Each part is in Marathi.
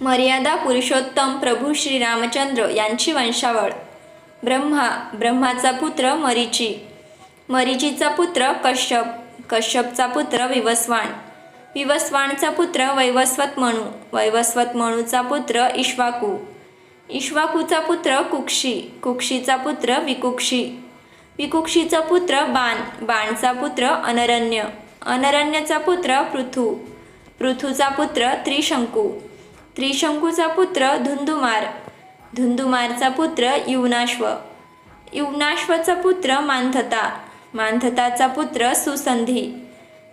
मर्यादा पुरुषोत्तम प्रभू श्री रामचंद्र यांची वंशावळ. ब्रह्मा ब्रह्माचा पुत्र मरीची. मरीचीचा पुत्र कश्यप कश्यपचा पुत्र विवस्वान. विवस्वानचा पुत्र वैवस्वत मणू वैवस्वत मणूचा पुत्र इश्वाकू. इश्वाकूचा पुत्र कुक्षी कुक्षीचा पुत्र विकुक्षी. विकुक्षीचा पुत्र बाण बाणचा पुत्र अनरण्य. अनरण्यचा पुत्र पृथू. पृथूचा पुत्र त्रिशंकू. त्रिशंकूचा पुत्र धुंदुमार. धुंदुमारचा पुत्र युवनाश्व. युवनाश्वचा पुत्र मानथता. मानथताचा पुत्र सुसंधी.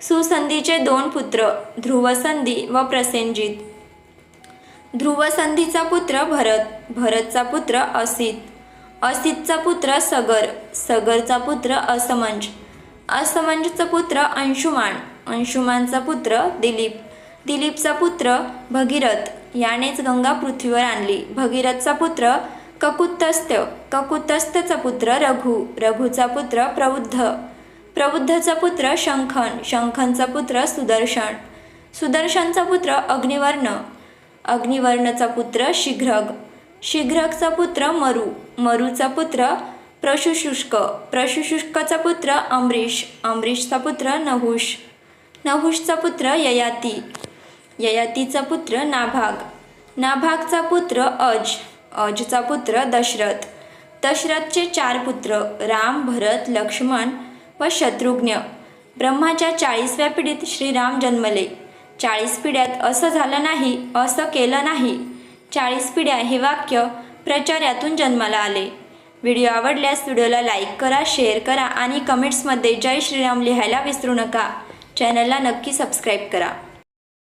सुसंधीचे दोन पुत्र ध्रुवसंधी व प्रसेनजित. ध्रुवसंधीचा पुत्र भरत. भरतचा पुत्र असित. असितचा पुत्र सगर. सगरचा पुत्र असमंज. असमंजचा पुत्र अंशुमान. अंशुमानचा पुत्र दिलीप. दिलीपचा पुत्र भगीरथ. यानेच गंगा पृथ्वीवर आणली. भगीरथचा पुत्र ककुत्तस्त्य ककुत्तस्त्यचा पुत्र रघु रघुचा पुत्र प्रबुद्ध. प्रबुद्धचा पुत्र शंखन शंखनचा पुत्र सुदर्शन. सुदर्शनचा पुत्र अग्निवर्ण. अग्निवर्णचा पुत्र शीघ्रग. शीघ्रगचा पुत्र मरु. मरुचा पुत्र प्रशुशुष्क. प्रशुशुष्कचा पुत्र अमरीश. अमरीशचा पुत्र नहुष. नहुषचा पुत्र ययाती. ययातीचा पुत्र नाभाग. नाभागचा पुत्र अज अजचा पुत्र दशरथ. दशरथचे चार पुत्र राम भरत लक्ष्मण व शत्रुघ्न. ब्रह्माच्या चाळीसव्या पिढीत श्रीराम जन्मले. चाळीस पिढ्यात असं झालं नाही असं केलं नाही. चाळीस पिढ्या हे वाक्य प्रचारातून जन्माला आले. व्हिडिओ आवडल्यास व्हिडिओला लाईक करा शेअर करा आणि कमेंट्समध्ये जय श्रीराम लिहायला विसरू नका. चॅनलला नक्की सबस्क्राईब करा.